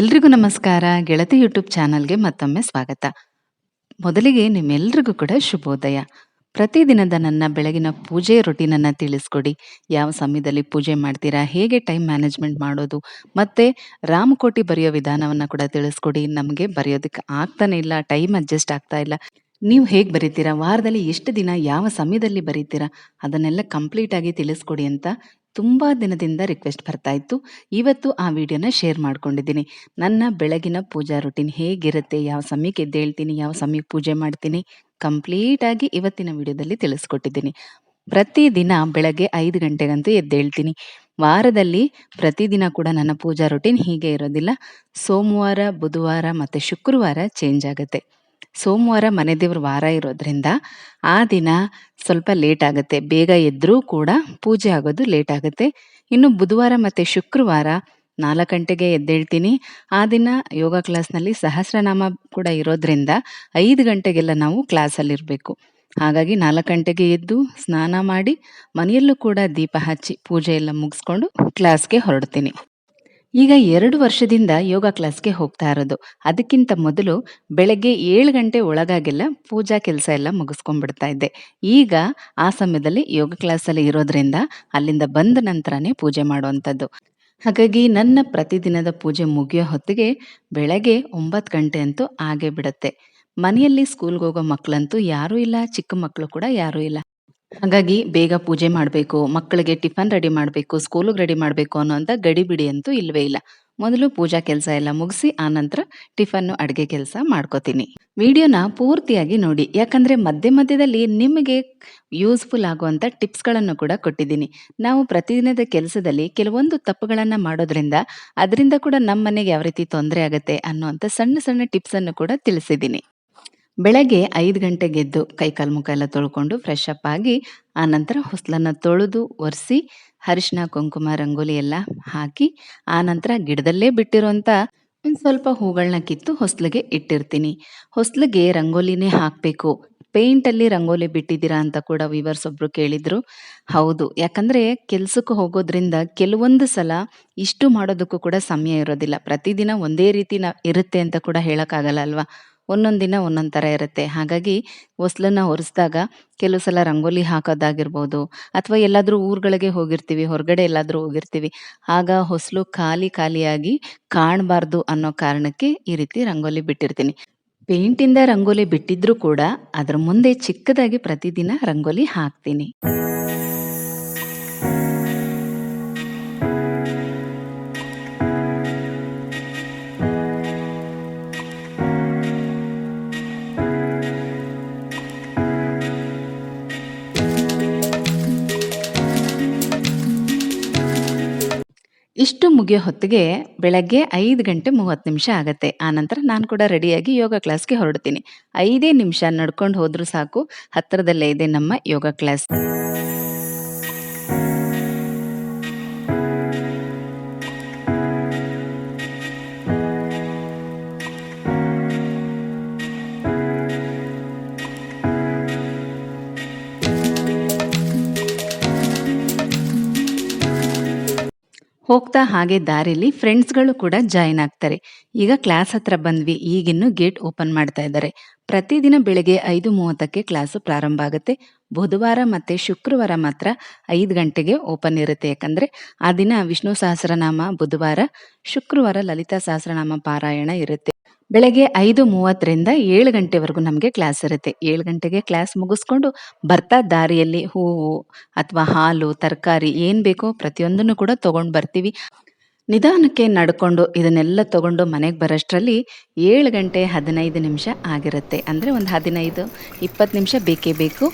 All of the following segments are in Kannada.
ಎಲ್ರಿಗೂ ನಮಸ್ಕಾರ. ಗೆಳತಿ ಯೂಟ್ಯೂಬ್ ಚಾನಲ್ಗೆ ಮತ್ತೊಮ್ಮೆ ಸ್ವಾಗತ. ಮೊದಲಿಗೆ ನಿಮ್ಮೆಲ್ರಿಗೂ ಕೂಡ ಶುಭೋದಯ. ಪ್ರತಿದಿನದ ನನ್ನ ಬೆಳಗಿನ ಪೂಜೆ ರೊಟೀನನ್ನು ತಿಳಿಸ್ಕೊಡಿ. ಯಾವ ಸಮಯದಲ್ಲಿ ಪೂಜೆ ಮಾಡ್ತೀರಾ? ಹೇಗೆ ಟೈಮ್ ಮ್ಯಾನೇಜ್ಮೆಂಟ್ ಮಾಡೋದು? ಮತ್ತು ರಾಮಕೋಟಿ ಬರೆಯೋ ವಿಧಾನವನ್ನು ಕೂಡ ತಿಳಿಸ್ಕೊಡಿ. ನಮಗೆ ಬರೆಯೋದಕ್ಕೆ ಆಗ್ತಾನೆ ಇಲ್ಲ, ಟೈಮ್ ಅಡ್ಜಸ್ಟ್ ಆಗ್ತಾ ಇಲ್ಲ. ನೀವು ಹೇಗೆ ಬರೀತೀರಾ? ವಾರದಲ್ಲಿ ಎಷ್ಟು ದಿನ, ಯಾವ ಸಮಯದಲ್ಲಿ ಬರೀತೀರಾ? ಅದನ್ನೆಲ್ಲ ಕಂಪ್ಲೀಟ್ ಆಗಿ ತಿಳಿಸ್ಕೊಡಿ ಅಂತ ತುಂಬ ದಿನದಿಂದ ರಿಕ್ವೆಸ್ಟ್ ಬರ್ತಾ ಇತ್ತು. ಇವತ್ತು ಆ ವಿಡಿಯೋನ ಶೇರ್ ಮಾಡ್ಕೊಂಡಿದ್ದೀನಿ. ನನ್ನ ಬೆಳಗಿನ ಪೂಜಾ ರೂಟೀನ್ ಹೇಗಿರುತ್ತೆ? ಯಾವ ಸಮಯಕ್ಕೆ ಎದ್ದೇಳ್ತೀನಿ? ಯಾವ ಸಮಯಕ್ಕೆ ಪೂಜೆ ಮಾಡ್ತೀನಿ? ಕಂಪ್ಲೀಟ್ ಆಗಿ ಇವತ್ತಿನ ವಿಡಿಯೋದಲ್ಲಿ ತಿಳಿಸ್ಕೊಟ್ಟಿದ್ದೀನಿ. ಪ್ರತಿದಿನ ಬೆಳಗ್ಗೆ ಐದು ಗಂಟೆಗಂತೂ ಎದ್ದೇಳ್ತೀನಿ. ವಾರದಲ್ಲಿ ಪ್ರತಿದಿನ ಕೂಡ ನನ್ನ ಪೂಜಾ ರೂಟೀನ್ ಹೀಗೆ ಇರೋದಿಲ್ಲ. ಸೋಮವಾರ, ಬುಧವಾರ ಮತ್ತು ಶುಕ್ರವಾರ ಚೇಂಜ್ ಆಗುತ್ತೆ. ಸೋಮವಾರ ಮನೆ ದೇವ್ರ ವಾರ ಇರೋದ್ರಿಂದ ಆ ದಿನ ಸ್ವಲ್ಪ ಲೇಟ್ ಆಗುತ್ತೆ. ಬೇಗ ಎದ್ರೂ ಕೂಡ ಪೂಜೆ ಆಗೋದು ಲೇಟ್ ಆಗುತ್ತೆ. ಇನ್ನು ಬುಧವಾರ ಮತ್ತು ಶುಕ್ರವಾರ ನಾಲ್ಕು ಗಂಟೆಗೆ ಎದ್ದೇಳ್ತೀನಿ. ಆ ದಿನ ಯೋಗ ಕ್ಲಾಸ್ನಲ್ಲಿ ಸಹಸ್ರನಾಮ ಕೂಡ ಇರೋದ್ರಿಂದ ಐದು ಗಂಟೆಗೆಲ್ಲ ನಾವು ಕ್ಲಾಸಲ್ಲಿರಬೇಕು ಹಾಗಾಗಿ ನಾಲ್ಕು ಗಂಟೆಗೆ ಎದ್ದು ಸ್ನಾನ ಮಾಡಿ ಮನೆಯಲ್ಲೂ ಕೂಡ ದೀಪ ಹಚ್ಚಿ ಪೂಜೆ ಎಲ್ಲ ಮುಗಿಸ್ಕೊಂಡು ಕ್ಲಾಸ್ಗೆ ಹೊರಡ್ತೀನಿ. ಈಗ ಎರಡು ವರ್ಷದಿಂದ ಯೋಗ ಕ್ಲಾಸ್ಗೆ ಹೋಗ್ತಾ ಇರೋದು. ಅದಕ್ಕಿಂತ ಮೊದಲು ಬೆಳಗ್ಗೆ ಏಳು ಗಂಟೆ ಒಳಗಾಗೆಲ್ಲ ಪೂಜಾ ಕೆಲಸ ಎಲ್ಲ ಮುಗಿಸ್ಕೊಂಡ್ಬಿಡ್ತಾ ಇದ್ದೆ. ಈಗ ಆ ಸಮಯದಲ್ಲಿ ಯೋಗ ಕ್ಲಾಸಲ್ಲಿ ಇರೋದ್ರಿಂದ ಅಲ್ಲಿಂದ ಬಂದ ನಂತರನೇ ಪೂಜೆ ಮಾಡುವಂಥದ್ದು. ಹಾಗಾಗಿ ನನ್ನ ಪ್ರತಿದಿನದ ಪೂಜೆ ಮುಗಿಯೋ ಹೊತ್ತಿಗೆ ಬೆಳಗ್ಗೆ ಒಂಬತ್ತು ಗಂಟೆ ಅಂತೂ ಆಗೇ ಬಿಡುತ್ತೆ. ಮನೆಯಲ್ಲಿ ಸ್ಕೂಲ್ಗೆ ಹೋಗೋ ಮಕ್ಕಳಂತೂ ಯಾರೂ ಇಲ್ಲ, ಚಿಕ್ಕ ಮಕ್ಕಳು ಕೂಡ ಯಾರೂ ಇಲ್ಲ. ಹಾಗಾಗಿ ಬೇಗ ಪೂಜೆ ಮಾಡಬೇಕು, ಮಕ್ಕಳಿಗೆ ಟಿಫನ್ ರೆಡಿ ಮಾಡಬೇಕು, ಸ್ಕೂಲಿಗೆ ರೆಡಿ ಮಾಡಬೇಕು ಅನ್ನೋಂಥ ಗಡಿಬಿಡಿ ಅಂತೂ ಇಲ್ಲವೇ ಇಲ್ಲ. ಮೊದಲು ಪೂಜಾ ಕೆಲಸ ಎಲ್ಲ ಮುಗಿಸಿ, ಆನಂತರ ಟಿಫನ್ನು ಅಡುಗೆ ಕೆಲಸ ಮಾಡ್ಕೋತೀನಿ. ವಿಡಿಯೋನ ಪೂರ್ತಿಯಾಗಿ ನೋಡಿ. ಯಾಕಂದರೆ ಮಧ್ಯ ಮಧ್ಯದಲ್ಲಿ ನಿಮಗೆ ಯೂಸ್ಫುಲ್ ಆಗುವಂಥ ಟಿಪ್ಸ್ಗಳನ್ನು ಕೂಡ ಕೊಟ್ಟಿದ್ದೀನಿ. ನಾವು ಪ್ರತಿದಿನದ ಕೆಲಸದಲ್ಲಿ ಕೆಲವೊಂದು ತಪ್ಪುಗಳನ್ನು ಮಾಡೋದ್ರಿಂದ ಅದರಿಂದ ಕೂಡ ನಮ್ಮ ಮನೆಗೆ ಯಾವ ರೀತಿ ತೊಂದರೆ ಆಗುತ್ತೆ ಅನ್ನುವಂಥ ಸಣ್ಣ ಸಣ್ಣ ಟಿಪ್ಸನ್ನು ಕೂಡ ತಿಳಿಸಿದ್ದೀನಿ. ಬೆಳಗ್ಗೆ ಐದು ಗಂಟೆಗೆ ಎದ್ದು ಕೈಕಾಲು ಮುಖ ಎಲ್ಲ ತೊಳ್ಕೊಂಡು ಫ್ರೆಶ್ ಅಪ್ ಆಗಿ ಆನಂತರ ಹೊಸಲನ್ನು ತೊಳೆದು ಒರೆಸಿ ಅರಿಶಿನ ಕುಂಕುಮ, ರಂಗೋಲಿ ಎಲ್ಲ ಹಾಕಿ ಆನಂತರ ಗಿಡದಲ್ಲೇ ಬಿಟ್ಟಿರೋಂಥ ಒಂದು ಸ್ವಲ್ಪ ಹೂಗಳನ್ನ ಕಿತ್ತು ಹೊಸ್ಲಿಗೆ ಇಟ್ಟಿರ್ತೀನಿ. ಹೊಸ್ಲಿಗೆ ರಂಗೋಲಿನೇ ಹಾಕಬೇಕು. ಪೇಂಟಲ್ಲಿ ರಂಗೋಲಿ ಬಿಟ್ಟಿದ್ದೀರಾ ಅಂತ ಕೂಡ ವಿವರ್ಸ್ ಒಬ್ರು ಕೇಳಿದ್ರು. ಹೌದು, ಯಾಕಂದರೆ ಕೆಲಸಕ್ಕೆ ಹೋಗೋದ್ರಿಂದ ಕೆಲವೊಂದು ಸಲ ಇಷ್ಟು ಮಾಡೋದಕ್ಕೂ ಕೂಡ ಸಮಯ ಇರೋದಿಲ್ಲ. ಪ್ರತಿದಿನ ಒಂದೇ ರೀತಿ ಇರುತ್ತೆ ಅಂತ ಕೂಡ ಹೇಳೋಕ್ಕಾಗಲ್ಲ ಅಲ್ವಾ? ಒಂದೊಂದು ದಿನ ಒಂದೊಂದು ಥರ ಇರುತ್ತೆ. ಹಾಗಾಗಿ ಹೊಸ್ಲನ್ನ ಹೊರಿಸಿದಾಗ ಕೆಲವು ಸಲ ರಂಗೋಲಿ ಹಾಕೋದಾಗಿರ್ಬೋದು ಅಥವಾ ಎಲ್ಲಾದರೂ ಊರುಗಳಿಗೆ ಹೋಗಿರ್ತೀವಿ, ಹೊರಗಡೆ ಎಲ್ಲಾದರೂ ಹೋಗಿರ್ತೀವಿ, ಆಗ ಹೊಸಲು ಖಾಲಿ ಖಾಲಿಯಾಗಿ ಕಾಣಬಾರ್ದು ಅನ್ನೋ ಕಾರಣಕ್ಕೆ ಈ ರೀತಿ ರಂಗೋಲಿ ಬಿಟ್ಟಿರ್ತೀನಿ. ಪೇಂಟಿಂದ ರಂಗೋಲಿ ಬಿಟ್ಟಿದ್ರೂ ಕೂಡ ಅದರ ಮುಂದೆ ಚಿಕ್ಕದಾಗಿ ಪ್ರತಿದಿನ ರಂಗೋಲಿ ಹಾಕ್ತೀನಿ. ಮುಗಿಯೋ ಹೊತ್ತಿಗೆ ಬೆಳಗ್ಗೆ ಐದು ಗಂಟೆ ಮೂವತ್ತು ನಿಮಿಷ ಆಗತ್ತೆ. ಆನಂತರ ನಾನು ಕೂಡ ರೆಡಿಯಾಗಿ ಯೋಗ ಕ್ಲಾಸ್ಗೆ ಹೊರಡ್ತೀನಿ. ಐದೇ ನಿಮಿಷ ನಡ್ಕೊಂಡು ಹೋದ್ರೂ ಸಾಕು. ಹತ್ತಿರದಲ್ಲೇ ಇದೆ ನಮ್ಮ ಯೋಗ ಕ್ಲಾಸ್ ಹೋಗ್ತಾ ಹಾಗೆ ದಾರಿಲಿ ಫ್ರೆಂಡ್ಸ್ಗಳು ಕೂಡ ಜಾಯಿನ್ ಆಗ್ತಾರೆ. ಈಗ ಕ್ಲಾಸ್ ಹತ್ರ ಬಂದ್ವಿ, ಈಗಿನ್ನು ಗೇಟ್ ಓಪನ್ ಮಾಡ್ತಾ ಇದ್ದಾರೆ. ಪ್ರತಿದಿನ ಬೆಳಗ್ಗೆ ಐದು ಮೂವತ್ತಕ್ಕೆ ಕ್ಲಾಸ್ ಪ್ರಾರಂಭ ಆಗುತ್ತೆ. ಬುಧವಾರ ಮತ್ತೆ ಶುಕ್ರವಾರ ಮಾತ್ರ ಐದು ಗಂಟೆಗೆ ಓಪನ್ ಇರುತ್ತೆ. ಯಾಕಂದ್ರೆ ಆ ದಿನ ವಿಷ್ಣು ಸಹಸ್ರನಾಮ ಬುಧವಾರ, ಶುಕ್ರವಾರ ಲಲಿತಾ ಸಹಸ್ರನಾಮ ಪಾರಾಯಣ ಇರುತ್ತೆ. ಬೆಳಗ್ಗೆ ಐದು ಮೂವತ್ತರಿಂದ ಏಳು ಗಂಟೆವರೆಗೂ ನಮಗೆ ಕ್ಲಾಸ್ ಇರುತ್ತೆ. ಏಳು ಗಂಟೆಗೆ ಕ್ಲಾಸ್ ಮುಗಿಸ್ಕೊಂಡು ಬರ್ತಾ ದಾರಿಯಲ್ಲಿ ಹೂವು ಅಥವಾ ಹಾಲು, ತರಕಾರಿ ಏನು ಬೇಕೋ ಪ್ರತಿಯೊಂದನ್ನು ಕೂಡ ತೊಗೊಂಡು ಬರ್ತೀವಿ. ನಿಧಾನಕ್ಕೆ ನಡ್ಕೊಂಡು ಇದನ್ನೆಲ್ಲ ತಗೊಂಡು ಮನೆಗೆ ಬರೋಷ್ಟರಲ್ಲಿ ಏಳು ಗಂಟೆ ಹದಿನೈದು ನಿಮಿಷ ಆಗಿರುತ್ತೆ. ಅಂದರೆ ಒಂದು ಹದಿನೈದು, ಇಪ್ಪತ್ತು ನಿಮಿಷ ಬೇಕೇ ಬೇಕು.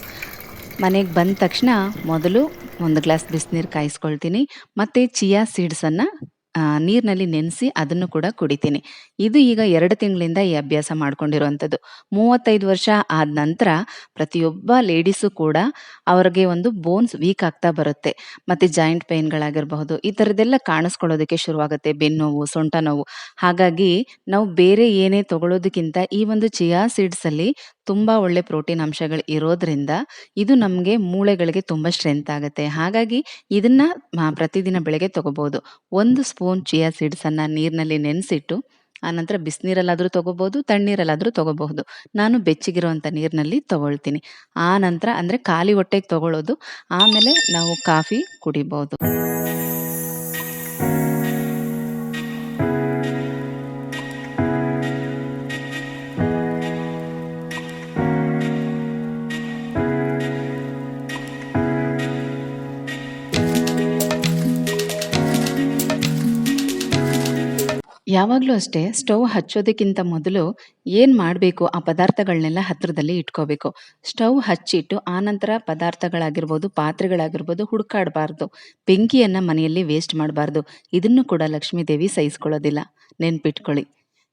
ಮನೆಗೆ ಬಂದ ತಕ್ಷಣ ಮೊದಲು ಒಂದು ಗ್ಲಾಸ್ ಬಿಸಿನೀರು ಕಾಯಿಸ್ಕೊಳ್ತೀನಿ. ಮತ್ತು ಚಿಯಾ ಸೀಡ್ಸನ್ನು ನೀರಿನಲ್ಲಿ ನೆನೆಸಿ ಅದನ್ನು ಕೂಡ ಕುಡಿತೀನಿ. ಇದು ಈಗ ಎರಡು ತಿಂಗಳಿಂದ ಈ ಅಭ್ಯಾಸ ಮಾಡ್ಕೊಂಡಿರುವಂಥದ್ದು. 35 ವರ್ಷ ಆದ ನಂತರ ಪ್ರತಿಯೊಬ್ಬ ಲೇಡೀಸು ಕೂಡ ಅವ್ರಿಗೆ ಒಂದು ಬೋನ್ಸ್ ವೀಕ್ ಆಗ್ತಾ ಬರುತ್ತೆ. ಮತ್ತು ಜಾಯಿಂಟ್ ಪೇನ್‌ಗಳಾಗಿರಬಹುದು, ಈ ಥರದ್ದೆಲ್ಲ ಕಾಣಿಸ್ಕೊಳ್ಳೋದಕ್ಕೆ ಶುರುವಾಗುತ್ತೆ. ಬೆನ್ನೋವು, ಸೊಂಟ ನೋವು. ಹಾಗಾಗಿ ನಾವು ಬೇರೆ ಏನೇ ತಗೊಳ್ಳೋದಕ್ಕಿಂತ ಈ ಒಂದು ಚಿಯಾ ಸೀಡ್ಸಲ್ಲಿ ತುಂಬ ಒಳ್ಳೆ ಪ್ರೋಟೀನ್ ಅಂಶಗಳು ಇರೋದ್ರಿಂದ ಇದು ನಮಗೆ ಮೂಳೆಗಳಿಗೆ ತುಂಬ ಸ್ಟ್ರೆಂತ್ ಆಗುತ್ತೆ. ಹಾಗಾಗಿ ಇದನ್ನು ಪ್ರತಿದಿನ ಬೆಳಗ್ಗೆ ತಗೋಬಹುದು. 1 ಸ್ಪೂನ್ ಚಿಯಾ ಸೀಡ್ಸನ್ನು ನೀರಿನಲ್ಲಿ ನೆನೆಸಿಟ್ಟು ಆನಂತರ ಬಿಸಿನೀರಲ್ಲಾದರೂ ತಗೋಬಹುದು, ತಣ್ಣೀರಲ್ಲಾದರೂ ತಗೋಬಹುದು. ನಾನು ಬೆಚ್ಚಗಿರುವಂಥ ನೀರಿನಲ್ಲಿ ತಗೊಳ್ತೀನಿ. ಆ ನಂತರ ಅಂದ್ರೆ ಖಾಲಿ ಹೊಟ್ಟೆಗೆ ತಗೊಳ್ಳೋದು. ಆಮೇಲೆ ನಾವು ಕಾಫಿ ಕುಡಿಬಹುದು. ಯಾವಾಗ್ಲೂ ಅಷ್ಟೇ ಸ್ಟವ್ ಹಚ್ಚೋದಕ್ಕಿಂತ ಮೊದಲು ಏನು ಮಾಡಬೇಕು ಆ ಪದಾರ್ಥಗಳನ್ನೆಲ್ಲ ಹತ್ತಿರದಲ್ಲಿ ಇಟ್ಕೋಬೇಕು. ಸ್ಟವ್ ಹಚ್ಚಿಟ್ಟು ಆನಂತರ ಪದಾರ್ಥಗಳಾಗಿರ್ಬೋದು, ಪಾತ್ರೆಗಳಾಗಿರ್ಬೋದು ಹುಡುಕಾಡಬಾರ್ದು. ಬೆಂಕಿಯನ್ನು ಮನೆಯಲ್ಲಿ ವೇಸ್ಟ್ ಮಾಡಬಾರ್ದು. ಇದನ್ನು ಕೂಡ ಲಕ್ಷ್ಮೀ ದೇವಿ ಸಹಿಸ್ಕೊಳ್ಳೋದಿಲ್ಲ. ನೆನ್ಪಿಟ್ಕೊಳ್ಳಿ.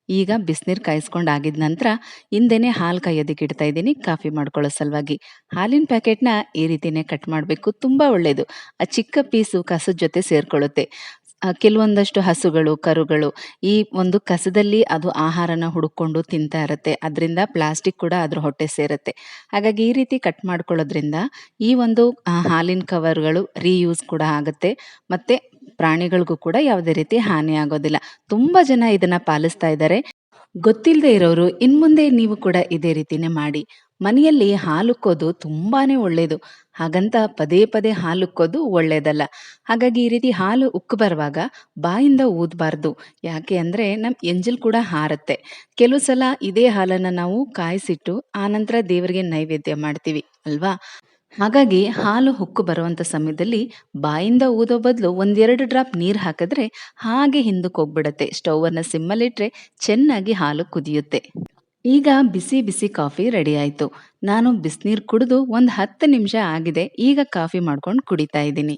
ಈಗ ಬಿಸಿನೀರು ಕಾಯಿಸ್ಕೊಂಡು ಆಗಿದ ನಂತರ ಹಿಂದೆನೇ ಹಾಲು ಕಾಯೋದಕ್ಕೆ ಇಡ್ತಾ ಇದ್ದೀನಿ ಕಾಫಿ ಮಾಡ್ಕೊಳ್ಳೋ ಸಲುವಾಗಿ. ಹಾಲಿನ ಪ್ಯಾಕೆಟ್‌ನ ಈ ರೀತಿಯೇ ಕಟ್ ಮಾಡಬೇಕು. ತುಂಬ ಒಳ್ಳೆಯದು ಆ ಚಿಕ್ಕ ಪೀಸು ಕಸದ ಜೊತೆ ಸೇರ್ಕೊಳ್ಳುತ್ತೆ. ಕೆಲವೊಂದಷ್ಟು ಹಸುಗಳು, ಕರುಗಳು ಈ ಒಂದು ಕಸದಲ್ಲಿ ಅದು ಆಹಾರನ ಹುಡುಕೊಂಡು ತಿಂತಾ ಇರುತ್ತೆ. ಅದರಿಂದ ಪ್ಲಾಸ್ಟಿಕ್ ಕೂಡ ಅದ್ರ ಹೊಟ್ಟೆ ಸೇರುತ್ತೆ. ಹಾಗಾಗಿ ಈ ರೀತಿ ಕಟ್ ಮಾಡ್ಕೊಳ್ಳೋದ್ರಿಂದ ಈ ಒಂದು ಹಾಲಿನ ಕವರ್‌ಗಳು ರೀಯೂಸ್ ಕೂಡ ಆಗುತ್ತೆ. ಮತ್ತೆ ಪ್ರಾಣಿಗಳಿಗೂ ಕೂಡ ಯಾವುದೇ ರೀತಿ ಹಾನಿ ಆಗೋದಿಲ್ಲ. ತುಂಬಾ ಜನ ಇದನ್ನ ಪಾಲಿಸ್ತಾ ಇದ್ದಾರೆ. ಗೊತ್ತಿಲ್ಲದೆ ಇರೋರು ಇನ್ಮುಂದೆ ನೀವು ಕೂಡ ಇದೇ ರೀತಿನೇ ಮಾಡಿ. ಮನೆಯಲ್ಲಿ ಹಾಲುಕ್ಕೋದು ತುಂಬಾನೇ ಒಳ್ಳೇದು. ಹಾಗಂತ ಪದೇ ಪದೇ ಹಾಲು ಉಕ್ಕೋದು ಒಳ್ಳೇದಲ್ಲ. ಹಾಗಾಗಿ ಈ ರೀತಿ ಹಾಲು ಉಕ್ಕು ಬರುವಾಗ ಬಾಯಿಂದ ಊದಬಾರ್ದು. ಯಾಕೆ ಅಂದರೆ ನಮ್ಮ ಎಂಜಲ್ ಕೂಡ ಹಾರತ್ತೆ. ಕೆಲವು ಸಲ ಇದೇ ಹಾಲನ್ನು ನಾವು ಕಾಯಿಸಿಟ್ಟು ಆನಂತರ ದೇವರಿಗೆ ನೈವೇದ್ಯ ಮಾಡ್ತೀವಿ, ಅಲ್ವಾ? ಹಾಗಾಗಿ ಹಾಲು ಉಕ್ಕು ಬರುವಂಥ ಸಮಯದಲ್ಲಿ ಬಾಯಿಂದ ಊದೋ ಬದಲು ಒಂದೆರಡು ಡ್ರಾಪ್ ನೀರು ಹಾಕಿದ್ರೆ ಹಾಗೆ ಹಿಂದಕ್ಕೆ ಹೋಗ್ಬಿಡುತ್ತೆ ಸ್ಟೌವನ್ನ ಸಿಮ್ಮಲ್ಲಿಟ್ಟರೆ ಚೆನ್ನಾಗಿ ಹಾಲು ಕುದಿಯುತ್ತೆ. ಈಗ ಬಿಸಿ ಬಿಸಿ ಕಾಫಿ ರೆಡಿ ಆಯಿತು ನಾನು ಬಿಸಿನೀರು ಕುಡಿದು ಒಂದು 10 ನಿಮಿಷ ಆಗಿದೆ. ಈಗ ಕಾಫಿ ಮಾಡ್ಕೊಂಡು ಕುಡಿತಾ ಇದ್ದೀನಿ.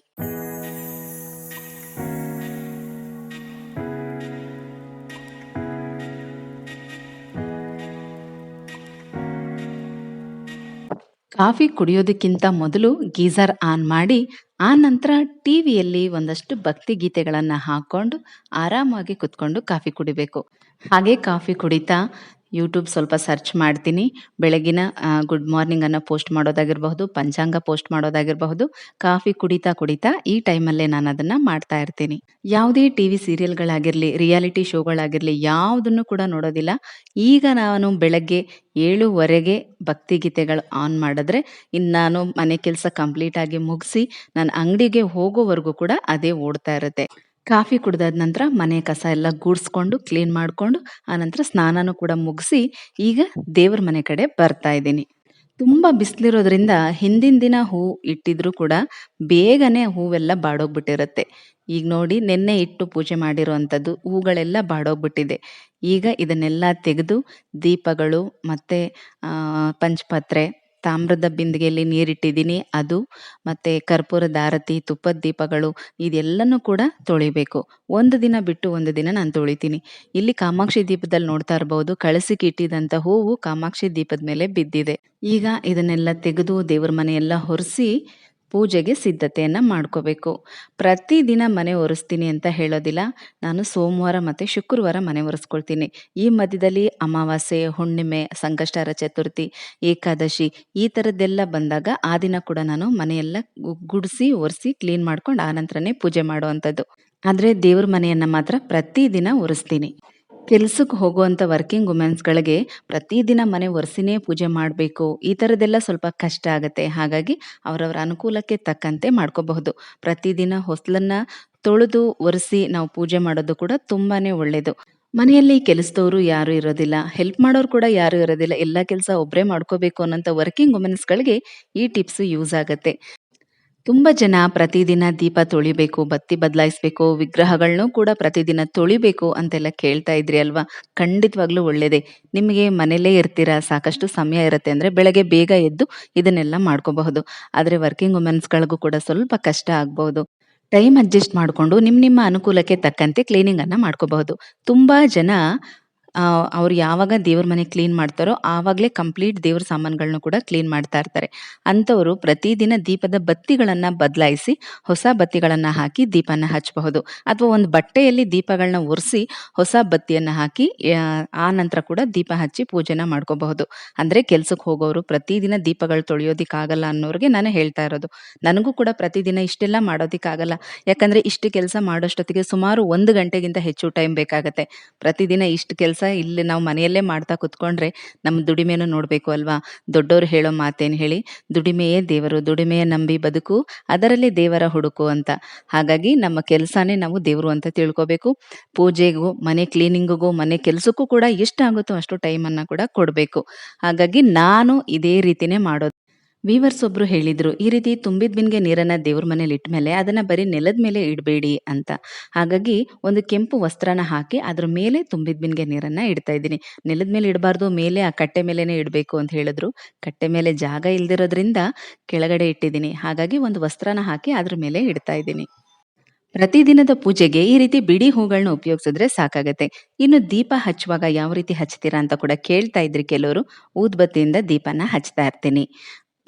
ಕಾಫಿ ಕುಡಿಯೋದಕ್ಕಿಂತ ಮೊದಲು ಗೀಜರ್ ಆನ್ ಮಾಡಿ, ಆ ನಂತರ ಟಿವಿಯಲ್ಲಿ ಒಂದಷ್ಟು ಭಕ್ತಿ ಗೀತೆಗಳನ್ನು ಹಾಕ್ಕೊಂಡು ಆರಾಮಾಗಿ ಕುತ್ಕೊಂಡು ಕಾಫಿ ಕುಡಿಬೇಕು. ಹಾಗೆ ಕಾಫಿ ಕುಡಿತಾ ಯೂಟ್ಯೂಬ್ ಸ್ವಲ್ಪ ಸರ್ಚ್ ಮಾಡ್ತೀನಿ. ಬೆಳಗಿನ ಗುಡ್ ಮಾರ್ನಿಂಗ್ ಅನ್ನ ಪೋಸ್ಟ್ ಮಾಡೋದಾಗಿರಬಹುದು, ಪಂಚಾಂಗ ಪೋಸ್ಟ್ ಮಾಡೋದಾಗಿರಬಹುದು. ಕಾಫಿ ಕುಡಿತಾ ಕುಡಿತಾ ಈ ಟೈಮಲ್ಲೇ ನಾನು ಅದನ್ನ ಮಾಡ್ತಾ ಇರ್ತೀನಿ. ಯಾವುದೇ ಟಿವಿ ಸೀರಿಯಲ್ಗಳಾಗಿರಲಿ ರಿಯಾಲಿಟಿ ಶೋಗಳಾಗಿರಲಿ ಯಾವುದನ್ನು ಕೂಡ ನೋಡೋದಿಲ್ಲ. ಈಗ ನಾನು ಬೆಳಗ್ಗೆ 7:30ಗೆ ಭಕ್ತಿ ಗೀತೆಗಳು ಆನ್ ಮಾಡಿದ್ರೆ, ಇನ್ನು ನಾನು ಮನೆ ಕೆಲಸ ಕಂಪ್ಲೀಟ್ ಆಗಿ ಮುಗಿಸಿ ನಾನು ಅಂಗಡಿಗೆ ಹೋಗೋವರೆಗೂ ಕೂಡ ಅದೇ ಓಡ್ತಾ ಇರುತ್ತೆ. ಕಾಫಿ ಕುಡಿದಾದ ನಂತರ ಮನೆ ಕಸ ಎಲ್ಲ ಗೂಡಿಸ್ಕೊಂಡು ಕ್ಲೀನ್ ಮಾಡಿಕೊಂಡು ಆನಂತರ ಸ್ನಾನನೂ ಕೂಡ ಮುಗಿಸಿ ಈಗ ದೇವ್ರ ಮನೆ ಕಡೆ ಬರ್ತಾ ಇದ್ದೀನಿ. ತುಂಬ ಬಿಸಿಲಿರೋದ್ರಿಂದ ಹಿಂದಿನ ದಿನ ಹೂ ಇಟ್ಟಿದ್ರೂ ಕೂಡ ಬೇಗನೆ ಹೂವೆಲ್ಲ ಬಾಡೋಗ್ಬಿಟ್ಟಿರುತ್ತೆ. ಈಗ ನೋಡಿ ನಿನ್ನೆ ಇಟ್ಟು ಪೂಜೆ ಮಾಡಿರುವಂಥದ್ದು ಹೂಗಳೆಲ್ಲ ಬಾಡೋಗ್ಬಿಟ್ಟಿದೆ. ಈಗ ಇದನ್ನೆಲ್ಲ ತೆಗೆದು ದೀಪಗಳು ಮತ್ತು ಪಂಚಪತ್ರೆ ಪಂಚಪಾತ್ರೆ, ತಾಮ್ರದ ಬಿಂದಿಗೆಯಲ್ಲಿ ನೀರಿಟ್ಟಿದ್ದೀನಿ ಅದು, ಮತ್ತೆ ಕರ್ಪೂರ ದಾರತಿ ತುಪ್ಪದ ದೀಪಗಳು ಇದೆಲ್ಲನೂ ಕೂಡ ತೊಳಿಬೇಕು. ಒಂದು ದಿನ ಬಿಟ್ಟು ಒಂದು ದಿನ ನಾನು ತೊಳಿತೀನಿ. ಇಲ್ಲಿ ಕಾಮಾಕ್ಷಿ ದೀಪದಲ್ಲಿ ನೋಡ್ತಾ ಇರಬಹುದು ಕಳಸಿಕಿಟ್ಟಿದಂಥ ಹೂವು ಕಾಮಾಕ್ಷಿ ದೀಪದ ಮೇಲೆ ಬಿದ್ದಿದೆ. ಈಗ ಇದನ್ನೆಲ್ಲ ತೆಗೆದು ದೇವ್ರ ಮನೆಯೆಲ್ಲ ಒರೆಸಿ ಪೂಜೆಗೆ ಸಿದ್ಧತೆಯನ್ನು ಮಾಡ್ಕೋಬೇಕು. ಪ್ರತಿದಿನ ಮನೆ ಒರೆಸ್ತೀನಿ ಅಂತ ಹೇಳೋದಿಲ್ಲ. ನಾನು ಸೋಮವಾರ ಮತ್ತು ಶುಕ್ರವಾರ ಮನೆ ಒರೆಸ್ಕೊಳ್ತೀನಿ. ಈ ಮಧ್ಯದಲ್ಲಿ ಅಮಾವಾಸ್ಯೆ, ಹುಣ್ಣಿಮೆ, ಸಂಕಷ್ಟಾರ ಚತುರ್ಥಿ, ಏಕಾದಶಿ ಈ ಥರದ್ದೆಲ್ಲ ಬಂದಾಗ ಆ ದಿನ ಕೂಡ ನಾನು ಮನೆಯೆಲ್ಲ ಗುಡಿಸಿ, ಒರೆಸಿ, ಕ್ಲೀನ್ ಮಾಡ್ಕೊಂಡು ಆನಂತರನೇ ಪೂಜೆ ಮಾಡುವಂಥದ್ದು. ಆದರೆ ದೇವ್ರ ಮನೆಯನ್ನು ಮಾತ್ರ ಪ್ರತಿದಿನ ಒರೆಸ್ತೀನಿ. ಕೆಲ್ಸಕ್ಕೆ ಹೋಗುವಂಥ ವರ್ಕಿಂಗ್ ವುಮೆನ್ಸ್‌ಗಳಿಗೆ ಪ್ರತಿದಿನ ಮನೆ ಒರೆಸಿನೇ ಪೂಜೆ ಮಾಡಬೇಕು. ಈ ಥರದ್ದೆಲ್ಲ ಸ್ವಲ್ಪ ಕಷ್ಟ ಆಗುತ್ತೆ ಹಾಗಾಗಿ ಅವರವರ ಅನುಕೂಲಕ್ಕೆ ತಕ್ಕಂತೆ ಮಾಡ್ಕೋಬಹುದು. ಪ್ರತಿದಿನ ಹೊಸಲನ್ನು ತೊಳೆದು, ಒರೆಸಿ ನಾವು ಪೂಜೆ ಮಾಡೋದು ಕೂಡ ತುಂಬಾನೇ ಒಳ್ಳೇದು. ಮನೆಯಲ್ಲಿ ಕೆಲಸದವರು ಯಾರು ಇರೋದಿಲ್ಲ. ಹೆಲ್ಪ್ ಮಾಡೋರು ಕೂಡ ಯಾರು ಇರೋದಿಲ್ಲ. ಎಲ್ಲ ಕೆಲಸ ಒಬ್ಬರೇ ಮಾಡ್ಕೋಬೇಕು ಅನ್ನೋಂಥ ವರ್ಕಿಂಗ್ ವುಮೆನ್ಸ್‌ಗಳಿಗೆ ಈ ಟಿಪ್ಸ್ ಯೂಸ್ ಆಗತ್ತೆ. ತುಂಬಾ ಜನ ಪ್ರತಿದಿನ ದೀಪ ತೊಳಿಬೇಕು, ಬತ್ತಿ ಬದಲಾಯಿಸಬೇಕು, ವಿಗ್ರಹಗಳನ್ನು ಕೂಡ ಪ್ರತಿದಿನ ತೊಳಿಬೇಕು ಅಂತೆಲ್ಲ ಕೇಳ್ತಾ ಇದ್ರಿ ಅಲ್ವಾ? ಖಂಡಿತವಾಗ್ಲೂ ಒಳ್ಳೇದೇ. ನಿಮಗೆ ಮನೇಲೇ ಇರ್ತೀರಾ, ಸಾಕಷ್ಟು ಸಮಯ ಇರುತ್ತೆ ಅಂದ್ರೆ ಬೆಳಗ್ಗೆ ಬೇಗ ಎದ್ದು ಇದನ್ನೆಲ್ಲ ಮಾಡ್ಕೋಬಹುದು. ಆದ್ರೆ ವರ್ಕಿಂಗ್ ವುಮೆನ್ಸ್‌ಗಳಿಗೂ ಕೂಡ ಸ್ವಲ್ಪ ಕಷ್ಟ ಆಗ್ಬಹುದು. ಟೈಮ್ ಅಡ್ಜಸ್ಟ್ ಮಾಡಿಕೊಂಡು ನಿಮ್ಮ ನಿಮ್ಮ ಅನುಕೂಲಕ್ಕೆ ತಕ್ಕಂತೆ ಕ್ಲೀನಿಂಗನ್ನು ಮಾಡ್ಕೋಬಹುದು ತುಂಬ ಜನ ಅವ್ರು ಯಾವಾಗ ದೇವ್ರ ಮನೆ ಕ್ಲೀನ್ ಮಾಡ್ತಾರೋ ಆವಾಗಲೇ ಕಂಪ್ಲೀಟ್ ದೇವ್ರ ಸಾಮಾನುಗಳನ್ನು ಕೂಡ ಕ್ಲೀನ್ ಮಾಡ್ತಾ ಇರ್ತಾರೆ. ಅಂಥವರು ಪ್ರತಿದಿನ ದೀಪದ ಬತ್ತಿಗಳನ್ನು ಬದಲಾಯಿಸಿ ಹೊಸ ಬತ್ತಿಗಳನ್ನು ಹಾಕಿ ದೀಪನ ಹಚ್ಚಬಹುದು ಅಥವಾ ಒಂದು ಬಟ್ಟೆಯಲ್ಲಿ ದೀಪಗಳನ್ನ ಒರೆಸಿ ಹೊಸ ಬತ್ತಿಯನ್ನು ಹಾಕಿ, ಆ ನಂತರ ಕೂಡ ದೀಪ ಹಚ್ಚಿ ಪೂಜೆನ ಮಾಡ್ಕೋಬಹುದು. ಅಂದರೆ ಕೆಲ್ಸಕ್ಕೆ ಹೋಗೋರು ಪ್ರತಿದಿನ ದೀಪಗಳು ತೊಳೆಯೋದಿಕ್ಕಾಗಲ್ಲ ಅನ್ನೋರಿಗೆ ನಾನು ಹೇಳ್ತಾ ಇರೋದು. ನನಗೂ ಕೂಡ ಪ್ರತಿದಿನ ಇಷ್ಟೆಲ್ಲ ಮಾಡೋದಿಕ್ಕಾಗಲ್ಲ. ಯಾಕಂದರೆ ಇಷ್ಟು ಕೆಲಸ ಮಾಡೋಷ್ಟೊತ್ತಿಗೆ ಸುಮಾರು ಒಂದು ಗಂಟೆಗಿಂತ ಹೆಚ್ಚು ಟೈಮ್ ಬೇಕಾಗತ್ತೆ. ಪ್ರತಿದಿನ ಇಷ್ಟು ಕೆಲಸ ಇಲ್ಲಿ ನಾವು ಮನೆಯಲ್ಲೇ ಮಾಡ್ತಾ ಕುತ್ಕೊಂಡ್ರೆ ನಮ್ಮ ದುಡಿಮೆನೂ ನೋಡಬೇಕು ಅಲ್ವಾ? ದೊಡ್ಡವರು ಹೇಳೋ ಮಾತೇನು ಹೇಳಿ? ದುಡಿಮೆಯೇ ದೇವರು, ದುಡಿಮೆಯ ನಂಬಿ ಬದುಕು, ಅದರಲ್ಲಿ ದೇವರ ಹುಡುಕು ಅಂತ. ಹಾಗಾಗಿ ನಮ್ಮ ಕೆಲಸನೇ ನಾವು ದೇವರು ಅಂತ ತಿಳ್ಕೊಬೇಕು. ಪೂಜೆಗೂ, ಮನೆ ಕ್ಲೀನಿಂಗಿಗೂ, ಮನೆ ಕೆಲಸಕ್ಕೂ ಕೂಡ ಎಷ್ಟಾಗುತ್ತೋ ಅಷ್ಟು ಟೈಮನ್ನು ಕೂಡ ಕೊಡಬೇಕು. ಹಾಗಾಗಿ ನಾನು ಇದೇ ರೀತಿನೇ ಮಾಡೋದು. ವೀವರ್ಸ್ ಒಬ್ರು ಹೇಳಿದ್ರು, ಈ ರೀತಿ ತುಂಬಿದ ಬಿನ್ಗೆ ನೀರನ್ನ ದೇವ್ರ ಮನೇಲಿ ಇಟ್ಮೇಲೆ ಅದನ್ನ ಬರೀ ನೆಲದ ಮೇಲೆ ಇಡಬೇಡಿ ಅಂತ. ಹಾಗಾಗಿ ಒಂದು ಕೆಂಪು ವಸ್ತ್ರನ ಹಾಕಿ ಅದ್ರ ಮೇಲೆ ತುಂಬಿದ ಬಿನ್ಗೆ ನೀರನ್ನ ಇಡ್ತಾ ಇದ್ದೀನಿ. ನೆಲದ ಮೇಲೆ ಇಡಬಾರ್ದು, ಮೇಲೆ ಆ ಕಟ್ಟೆ ಮೇಲೆನೆ ಇಡಬೇಕು ಅಂತ ಹೇಳಿದ್ರು. ಕಟ್ಟೆ ಮೇಲೆ ಜಾಗ ಇಲ್ದಿರೋದ್ರಿಂದ ಕೆಳಗಡೆ ಇಟ್ಟಿದ್ದೀನಿ. ಹಾಗಾಗಿ ಒಂದು ವಸ್ತ್ರನ ಹಾಕಿ ಅದ್ರ ಮೇಲೆ ಇಡ್ತಾ ಇದ್ದೀನಿ. ಪ್ರತಿದಿನದ ಪೂಜೆಗೆ ಈ ರೀತಿ ಬಿಡಿ ಹೂಗಳನ್ನ ಉಪಯೋಗಿಸಿದ್ರೆ ಸಾಕಾಗತ್ತೆ. ಇನ್ನು ದೀಪ ಹಚ್ಚುವಾಗ ಯಾವ ರೀತಿ ಹಚ್ತೀರಾ ಅಂತ ಕೂಡ ಕೇಳ್ತಾ ಇದ್ರಿ ಕೆಲವರು. ಊದ್ಬತ್ತಿಯಿಂದ ದೀಪನ ಹಚ್ತಾ ಇರ್ತೀನಿ.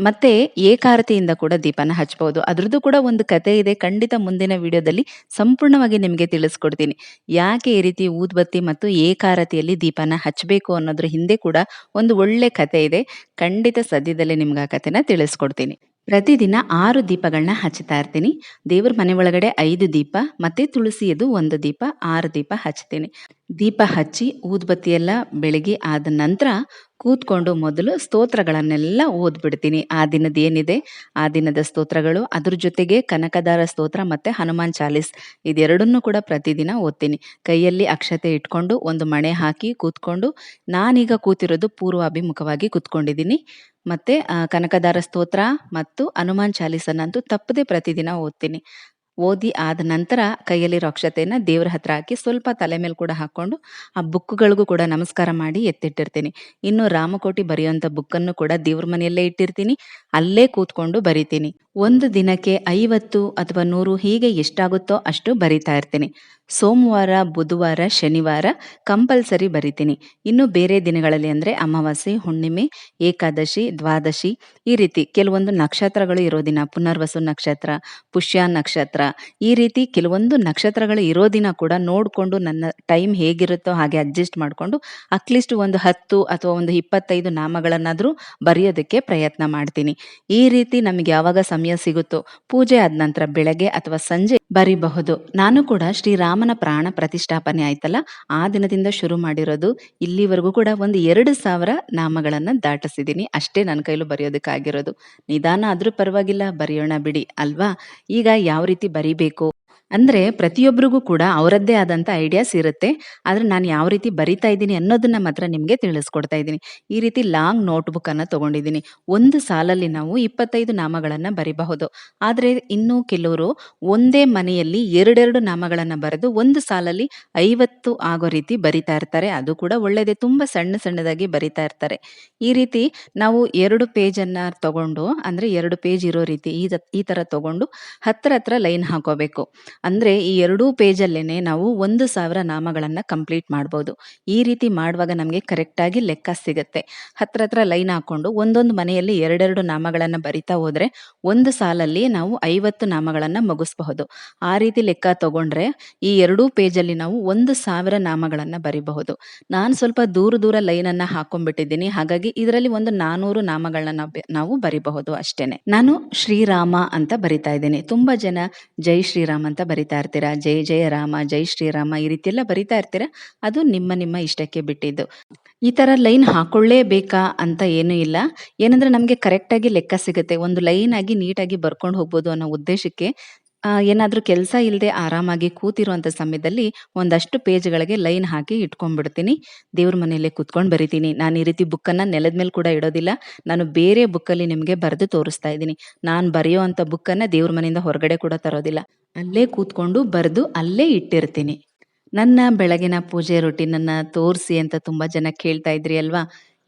ಮತ್ತೆ ಏಕಾರತಿಯಿಂದ ಕೂಡ ದೀಪನ ಹಚ್ಚಬಹುದು ಅದ್ರದ್ದು ಕೂಡ ಒಂದು ಕತೆ ಇದೆ. ಖಂಡಿತ ಮುಂದಿನ ವಿಡಿಯೋದಲ್ಲಿ ಸಂಪೂರ್ಣವಾಗಿ ನಿಮಗೆ ತಿಳಿಸ್ಕೊಡ್ತೀನಿ. ಯಾಕೆ ಈ ರೀತಿ ಊದ್ಬತ್ತಿ ಮತ್ತು ಏಕಾರತಿಯಲ್ಲಿ ದೀಪನ ಹಚ್ಚಬೇಕು ಅನ್ನೋದ್ರ ಹಿಂದೆ ಕೂಡ ಒಂದು ಒಳ್ಳೆ ಕತೆ ಇದೆ. ಖಂಡಿತ ಸದ್ಯದಲ್ಲೇ ನಿಮ್ಗೆ ಆ ಕತೆನ ತಿಳಿಸ್ಕೊಡ್ತೀನಿ. ಪ್ರತಿದಿನ ಆರು ದೀಪಗಳನ್ನ ಹಚ್ತಾ ಇರ್ತೀನಿ. ದೇವ್ರ ಮನೆ ಒಳಗಡೆ ಐದು ದೀಪ, ಮತ್ತೆ ತುಳಸಿಯದು ಒಂದು ದೀಪ, ಆರು ದೀಪ ಹಚ್ತೀನಿ. ದೀಪ ಹಚ್ಚಿ ಊದ್ಬತ್ತಿ ಎಲ್ಲ ಬೆಳಗ್ಗೆ ಆದ ನಂತರ ಕೂತ್ಕೊಂಡು ಮೊದಲು ಸ್ತೋತ್ರಗಳನ್ನೆಲ್ಲ ಓದ್ಬಿಡ್ತೀನಿ. ಆ ದಿನದ ಏನಿದೆ? ಆ ದಿನದ ಸ್ತೋತ್ರಗಳು, ಅದ್ರ ಜೊತೆಗೆ ಕನಕದಾರ ಸ್ತೋತ್ರ ಮತ್ತೆ ಹನುಮಾನ್ ಚಾಲೀಸ್ ಇದೆರಡನ್ನೂ ಕೂಡ ಪ್ರತಿದಿನ ಓದ್ತೀನಿ. ಕೈಯಲ್ಲಿ ಅಕ್ಷತೆ ಇಟ್ಕೊಂಡು ಒಂದು ಮಣೆ ಹಾಕಿ ಕೂತ್ಕೊಂಡು ನಾನೀಗ ಕೂತಿರೋದು ಪೂರ್ವಾಭಿಮುಖವಾಗಿ ಕೂತ್ಕೊಂಡಿದ್ದೀನಿ. ಮತ್ತೆ ಕನಕದಾರ ಸ್ತೋತ್ರ ಮತ್ತು ಹನುಮಾನ್ ಚಾಲೀಸನ್ನಂತೂ ತಪ್ಪದೆ ಪ್ರತಿದಿನ ಓದ್ತೀನಿ. ಓದಿ ಆದ ನಂತರ ಕೈಯಲ್ಲಿರೋ ಅಕ್ಷತೆಯನ್ನು ದೇವ್ರ ಹತ್ರ ಹಾಕಿ ಸ್ವಲ್ಪ ತಲೆ ಮೇಲೆ ಕೂಡ ಹಾಕೊಂಡು ಆ ಬುಕ್ಗಳಿಗೂ ಕೂಡ ನಮಸ್ಕಾರ ಮಾಡಿ ಎತ್ತಿಟ್ಟಿರ್ತೀನಿ. ಇನ್ನು ರಾಮಕೋಟಿ ಬರೆಯುವಂಥ ಬುಕ್ಕನ್ನು ಕೂಡ ದೇವ್ರ ಮನೆಯಲ್ಲೇ ಇಟ್ಟಿರ್ತೀನಿ. ಅಲ್ಲೇ ಕೂತ್ಕೊಂಡು ಬರಿತೀನಿ. ಒಂದು ದಿನಕ್ಕೆ ಐವತ್ತು ಅಥವಾ ನೂರು ಹೀಗೆ ಎಷ್ಟಾಗುತ್ತೋ ಅಷ್ಟು ಬರಿತಾ ಇರ್ತೀನಿ. ಸೋಮವಾರ, ಬುಧವಾರ, ಶನಿವಾರ ಕಂಪಲ್ಸರಿ ಬರಿತೀನಿ. ಇನ್ನು ಬೇರೆ ದಿನಗಳಲ್ಲಿ ಅಂದರೆ ಅಮಾವಾಸ್ಯೆ, ಹುಣ್ಣಿಮೆ, ಏಕಾದಶಿ, ದ್ವಾದಶಿ ಈ ರೀತಿ ಕೆಲವೊಂದು ನಕ್ಷತ್ರಗಳು ಇರೋ ದಿನ, ಪುನರ್ವಸು ನಕ್ಷತ್ರ, ಪುಷ್ಯ ನಕ್ಷತ್ರ ಈ ರೀತಿ ಕೆಲವೊಂದು ನಕ್ಷತ್ರಗಳು ಇರೋ ದಿನ ಕೂಡ ನೋಡಿಕೊಂಡು ನನ್ನ ಟೈಮ್ ಹೇಗಿರುತ್ತೋ ಹಾಗೆ ಅಡ್ಜಸ್ಟ್ ಮಾಡಿಕೊಂಡು ಅಟ್ಲೀಸ್ಟ್ ಒಂದು ಹತ್ತು ಅಥವಾ ಒಂದು ಇಪ್ಪತ್ತೈದು ನಾಮಗಳನ್ನಾದರೂ ಬರೆಯೋದಕ್ಕೆ ಪ್ರಯತ್ನ ಮಾಡ್ತೀನಿ. ಈ ರೀತಿ ನಮಗೆ ಯಾವಾಗ ಸಮಯ ಸಿಗುತ್ತೋ, ಪೂಜೆ ಆದ ನಂತರ ಬೆಳಗ್ಗೆ ಅಥವಾ ಸಂಜೆ ಬರಿಬಹುದು. ನಾನು ಕೂಡ ಶ್ರೀರಾಮನ ಪ್ರಾಣ ಪ್ರತಿಷ್ಠಾಪನೆ ಆಯ್ತಲ್ಲ, ಆ ದಿನದಿಂದ ಶುರು ಮಾಡಿರೋದು ಇಲ್ಲಿವರೆಗೂ ಕೂಡ ಒಂದು ಎರಡು ಸಾವಿರ ನಾಮಗಳನ್ನ ದಾಟಿಸಿದ್ದೀನಿ. ಅಷ್ಟೇ ನನ್ನ ಕೈಲೂ ಬರೆಯೋದಕ್ಕಾಗಿರೋದು ನಿಧಾನ ಆದ್ರೂ ಪರವಾಗಿಲ್ಲ, ಬರೆಯೋಣ ಬಿಡಿ, ಅಲ್ವಾ? ಈಗ ಯಾವ ರೀತಿ ಬರಿಬೇಕು? ಅಂದರೆ ಪ್ರತಿಯೊಬ್ಬರಿಗೂ ಕೂಡ ಅವರದ್ದೇ ಆದಂಥ ಐಡಿಯಾಸ್ ಇರುತ್ತೆ. ಆದರೆ ನಾನು ಯಾವ ರೀತಿ ಬರಿತಾ ಇದ್ದೀನಿ ಅನ್ನೋದನ್ನ ಮಾತ್ರ ನಿಮಗೆ ತಿಳಿಸ್ಕೊಡ್ತಾ ಇದ್ದೀನಿ. ಈ ರೀತಿ ಲಾಂಗ್ ನೋಟ್ಬುಕ್ಕನ್ನು ತಗೊಂಡಿದ್ದೀನಿ. ಒಂದು ಸಾಲಲ್ಲಿ ನಾವು ಇಪ್ಪತ್ತೈದು ನಾಮಗಳನ್ನು ಬರಿಬಹುದು. ಆದರೆ ಇನ್ನೂ ಕೆಲವರು ಒಂದೇ ಮನೆಯಲ್ಲಿ ಎರಡೆರಡು ನಾಮಗಳನ್ನು ಬರೆದು ಒಂದು ಸಾಲಲ್ಲಿ ಐವತ್ತು ಆಗೋ ರೀತಿ ಬರಿತಾ ಇರ್ತಾರೆ. ಅದು ಕೂಡ ಒಳ್ಳೆಯದೇ ತುಂಬ ಸಣ್ಣ ಸಣ್ಣದಾಗಿ ಬರಿತಾ ಇರ್ತಾರೆ. ಈ ರೀತಿ ನಾವು ಎರಡು ಪೇಜನ್ನು ತಗೊಂಡು, ಅಂದರೆ ಎರಡು ಪೇಜ್ ಇರೋ ರೀತಿ ಈ ತರ ತಗೊಂಡು ಹತ್ರ ಹತ್ರ ಲೈನ್ ಹಾಕೋಬೇಕು. ಅಂದ್ರೆ ಈ ಎರಡೂ ಪೇಜಲ್ಲೇ ನಾವು ಒಂದು ಸಾವಿರ ನಾಮಗಳನ್ನು ಕಂಪ್ಲೀಟ್ ಮಾಡ್ಬೋದು. ಈ ರೀತಿ ಮಾಡುವಾಗ ನಮಗೆ ಕರೆಕ್ಟಾಗಿ ಲೆಕ್ಕ ಸಿಗುತ್ತೆ. ಹತ್ರ ಹತ್ರ ಲೈನ್ ಹಾಕೊಂಡು ಒಂದೊಂದು ಮನೆಯಲ್ಲಿ ಎರಡೆರಡು ನಾಮಗಳನ್ನು ಬರಿತಾ ಹೋದರೆ ಒಂದು ಸಾಲಲ್ಲಿ ನಾವು ಐವತ್ತು ನಾಮಗಳನ್ನು ಮುಗಿಸಬಹುದು. ಆ ರೀತಿ ಲೆಕ್ಕ ತಗೊಂಡ್ರೆ ಈ ಎರಡೂ ಪೇಜಲ್ಲಿ ನಾವು ಒಂದು ಸಾವಿರ ನಾಮಗಳನ್ನು ಬರಿಬಹುದು. ನಾನು ಸ್ವಲ್ಪ ದೂರ ದೂರ ಲೈನನ್ನು ಹಾಕೊಂಡ್ಬಿಟ್ಟಿದ್ದೀನಿ. ಹಾಗಾಗಿ ಇದರಲ್ಲಿ ಒಂದು ನಾನೂರು ನಾಮಗಳನ್ನ ನಾವು ಬರಿಬಹುದು ಅಷ್ಟೇನೆ. ನಾನು ಶ್ರೀರಾಮ ಅಂತ ಬರಿತಾ ಇದ್ದೀನಿ. ತುಂಬಾ ಜನ ಜೈ ಶ್ರೀರಾಮ್ ಅಂತ ಬರಿತಾ ಇರ್ತೀರಾ? ಜೈ ಜಯ ರಾಮ, ಜೈ ಶ್ರೀರಾಮ ಈ ರೀತಿ ಎಲ್ಲ ಬರಿತಾ ಇರ್ತೀರಾ? ಅದು ನಿಮ್ಮ ನಿಮ್ಮ ಇಷ್ಟಕ್ಕೆ ಬಿಟ್ಟಿದ್ದು. ಈ ತರ ಲೈನ್ ಹಾಕೊಳ್ಳೇಬೇಕಾ ಅಂತ ಏನೂ ಇಲ್ಲ. ಏನಂದ್ರೆ ನಮಗೆ ಕರೆಕ್ಟಾಗಿ ಲೆಕ್ಕ ಸಿಗುತ್ತೆ. ಒಂದು ಲೈನ್ ಆಗಿ ನೀಟಾಗಿ ಬರ್ಕೊಂಡು ಹೋಗ್ಬೋದು ಅನ್ನೋ ಉದ್ದೇಶಕ್ಕೆ ಏನಾದರೂ ಕೆಲಸ ಇಲ್ಲದೆ ಆರಾಮಾಗಿ ಕೂತಿರುವಂಥ ಸಮಯದಲ್ಲಿ ಒಂದಷ್ಟು ಪೇಜ್ಗಳಿಗೆ ಲೈನ್ ಹಾಕಿ ಇಟ್ಕೊಂಡ್ಬಿಡ್ತೀನಿ. ದೇವ್ರ ಮನೆಯಲ್ಲೇ ಕೂತ್ಕೊಂಡು ಬರಿತೀನಿ. ನಾನು ಈ ರೀತಿ ಬುಕ್ಕನ್ನು ನೆಲದ ಮೇಲೆ ಕೂಡ ಇಡೋದಿಲ್ಲ. ನಾನು ಬೇರೆ ಬುಕ್ಕಲ್ಲಿ ನಿಮಗೆ ಬರೆದು ತೋರಿಸ್ತಾ ಇದ್ದೀನಿ. ನಾನು ಬರೆಯೋ ಅಂಥ ಬುಕ್ಕನ್ನು ದೇವ್ರ ಮನೆಯಿಂದ ಹೊರಗಡೆ ಕೂಡ ತರೋದಿಲ್ಲ. ಅಲ್ಲೇ ಕೂತ್ಕೊಂಡು ಬರೆದು ಅಲ್ಲೇ ಇಟ್ಟಿರ್ತೀನಿ. ನನ್ನ ಬೆಳಗಿನ ಪೂಜೆ ರೊಟೀನನ್ನು ತೋರಿಸಿ ಅಂತ ತುಂಬ ಜನ ಕೇಳ್ತಾ ಇದ್ರಿ ಅಲ್ವಾ?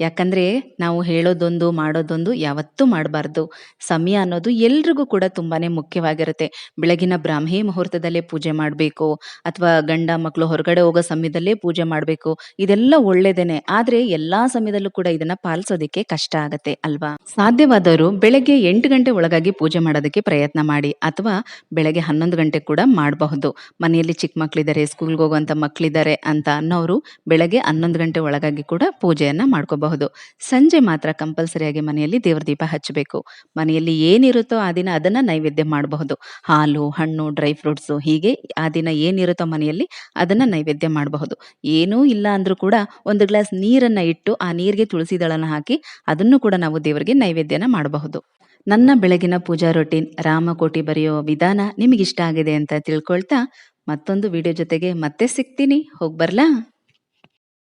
ಯಾಕಂದ್ರೆ ನಾವು ಹೇಳೋದೊಂದು, ಮಾಡೋದೊಂದು ಯಾವತ್ತೂ ಮಾಡಬಾರ್ದು. ಸಮಯ ಅನ್ನೋದು ಎಲ್ರಿಗೂ ಕೂಡ ತುಂಬಾನೇ ಮುಖ್ಯವಾಗಿರುತ್ತೆ. ಬೆಳಗಿನ ಬ್ರಾಹ್ಮಿ ಮುಹೂರ್ತದಲ್ಲೇ ಪೂಜೆ ಮಾಡಬೇಕು, ಅಥವಾ ಗಂಡ ಮಕ್ಕಳು ಹೊರಗಡೆ ಹೋಗೋ ಸಮಯದಲ್ಲೇ ಪೂಜೆ ಮಾಡಬೇಕು, ಇದೆಲ್ಲ ಒಳ್ಳೇದೇನೆ. ಆದ್ರೆ ಎಲ್ಲಾ ಸಮಯದಲ್ಲೂ ಕೂಡ ಇದನ್ನ ಪಾಲಿಸೋದಕ್ಕೆ ಕಷ್ಟ ಆಗತ್ತೆ, ಅಲ್ವಾ? ಸಾಧ್ಯವಾದವರು ಬೆಳಗ್ಗೆ ಎಂಟು ಗಂಟೆ ಒಳಗಾಗಿ ಪೂಜೆ ಮಾಡೋದಕ್ಕೆ ಪ್ರಯತ್ನ ಮಾಡಿ, ಅಥವಾ ಬೆಳಗ್ಗೆ ಹನ್ನೊಂದು ಗಂಟೆ ಕೂಡ ಮಾಡಬಹುದು. ಮನೆಯಲ್ಲಿ ಚಿಕ್ಕ ಮಕ್ಕಳಿದ್ದಾರೆ ಸ್ಕೂಲ್ಗೆ ಹೋಗುವಂತ ಮಕ್ಕಳಿದ್ದಾರೆ ಅಂತ ಅನ್ನೋರು ಬೆಳಗ್ಗೆ ಹನ್ನೊಂದು ಗಂಟೆ ಒಳಗಾಗಿ ಕೂಡ ಪೂಜೆಯನ್ನ ಮಾಡ್ಕೋಬಹುದು. ಸಂಜೆ ಮಾತ್ರ ಕಂಪಲ್ಸರಿಯಾಗಿ ಮನೆಯಲ್ಲಿ ದೇವ್ರ ದೀಪ ಹಚ್ಚಬೇಕು. ಮನೆಯಲ್ಲಿ ಏನಿರುತ್ತೋ ಆ ದಿನ ಅದನ್ನ ನೈವೇದ್ಯ ಮಾಡಬಹುದು. ಹಾಲು, ಹಣ್ಣು, ಡ್ರೈ ಫ್ರೂಟ್ಸು ಹೀಗೆ ಆ ದಿನ ಏನಿರುತ್ತೋ ಮನೆಯಲ್ಲಿ ಅದನ್ನ ನೈವೇದ್ಯ ಮಾಡಬಹುದು. ಏನೂ ಇಲ್ಲ ಅಂದ್ರೂ ಕೂಡ ಒಂದು ಗ್ಲಾಸ್ ನೀರನ್ನ ಇಟ್ಟು ಆ ನೀರಿಗೆ ತುಳಸಿ ದಳನ ಹಾಕಿ ಅದನ್ನು ಕೂಡ ನಾವು ದೇವರಿಗೆ ನೈವೇದ್ಯನ ಮಾಡಬಹುದು. ನನ್ನ ಬೆಳಗಿನ ಪೂಜಾ ರೊಟೀನ್ ರಾಮಕೋಟಿ ಬರೆಯೋ ವಿಧಾನ ನಿಮಗಿಷ್ಟ ಆಗಿದೆ ಅಂತ ತಿಳ್ಕೊಳ್ತಾ ಮತ್ತೊಂದು ವಿಡಿಯೋ ಜೊತೆಗೆ ಮತ್ತೆ ಸಿಗ್ತೀನಿ. ಹೋಗಿ ಬರ್ಲಾ?